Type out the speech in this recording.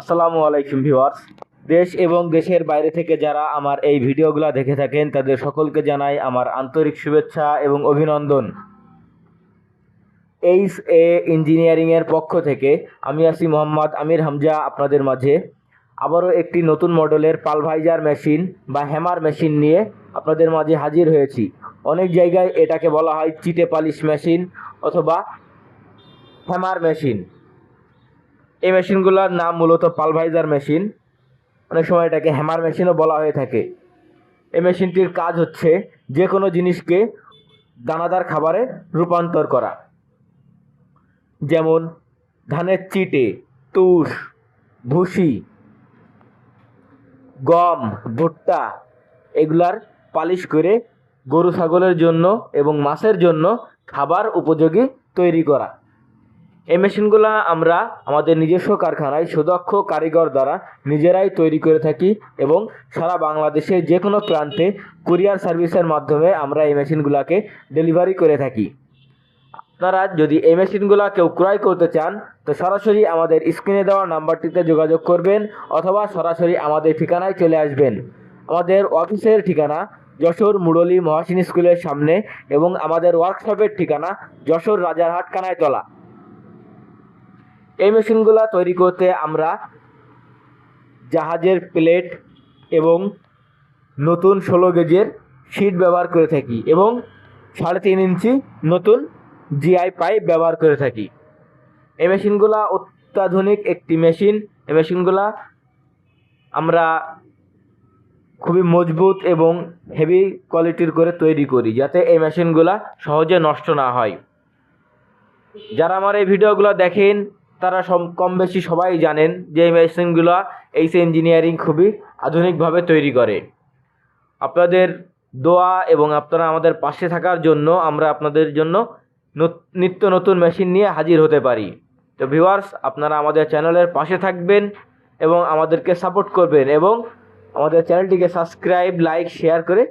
আসসালামু আলাইকুম ভিউয়ার্স। দেশ এবং দেশের বাইরে থেকে যারা আমার এই ভিডিওগুলো দেখে থাকেন, তাদের সকলকে জানাই আমার আন্তরিক শুভেচ্ছা এবং অভিনন্দন। এইচ এ ইঞ্জিনিয়ারিংয়ের পক্ষ থেকে আমি আছি মোহাম্মদ আমির হামজা আপনাদের মাঝে। আবারও একটি নতুন মডেলের পালভাইজার মেশিন বা হ্যামার মেশিন নিয়ে আপনাদের মাঝে হাজির হয়েছি। অনেক জায়গায় এটাকে বলা হয় চিটে পালিশ মেশিন অথবা হ্যামার মেশিন। এই মেশিনগুলোর নাম মূলত পালভাইজার মেশিন। অনেক সময় এটাকে হ্যামার মেশিনও বলা হয়ে থাকে। এই মেশিনটির কাজ হচ্ছে যে কোনো জিনিসকে দানাদার খাবারে রূপান্তর করা। যেমন ধানের চিটে, তুষ, ভুসি, গম, ভুট্টা, এগুলার পালিশ করে গরু, ছাগলের জন্য এবং মাছের জন্য খাবার উপযোগী তৈরি করা। এই মেশিনগুলো আমরা আমাদের নিজস্ব কারখানায় সুদক্ষ কারিগর দ্বারা নিজেরাই তৈরি করে থাকি এবং সারা বাংলাদেশের যে কোনো প্রান্তে কুরিয়ার সার্ভিসের মাধ্যমে আমরা এই মেশিনগুলোকে ডেলিভারি করে থাকি। আপনারা যদি এই মেশিনগুলো কেউ ক্রয় করতে চান, তো সরাসরি আমাদের স্ক্রিনে দেওয়া নাম্বারটিতে যোগাযোগ করবেন অথবা সরাসরি আমাদের ঠিকানায় চলে আসবেন। আমাদের অফিসের ঠিকানা যশোর মুরলী মহাসিন স্কুলের সামনে এবং আমাদের ওয়ার্কশপের ঠিকানা যশোর রাজারহাট কানাইতলা। এই মেশিনগুলো তৈরি করতে আমরা জাহাজের প্লেট এবং নতুন ষোলো গেজের শিট ব্যবহার করে থাকি এবং সাড়ে তিন ইঞ্চি নতুন জিআই পাইপ ব্যবহার করে থাকি। এই মেশিনগুলা অত্যাধুনিক একটি মেশিন। এই মেশিনগুলা আমরা খুবই মজবুত এবং হেভি কোয়ালিটির করে তৈরি করি যাতে এই মেশিনগুলা সহজে নষ্ট না হয়। যারা আমার এই ভিডিওগুলো দেখেন তারা কম বেশি সবাই জানেন যে এই মেশিনগুলো এইচ ইঞ্জিনিয়ারিং খুবই আধুনিকভাবে তৈরি করে। আপনাদের দোয়া এবং আপনারা আমাদের পাশে থাকার জন্য আমরা আপনাদের জন্য নত- নিত্য নতুন মেশিন নিয়ে হাজির হতে পারি। তো ভিউয়ার্স, আপনারা আমাদের চ্যানেলের পাশে থাকবেন এবং আমাদেরকে সাপোর্ট করবেন এবং আমাদের চ্যানেলটিকে সাবস্ক্রাইব, লাইক, শেয়ার করে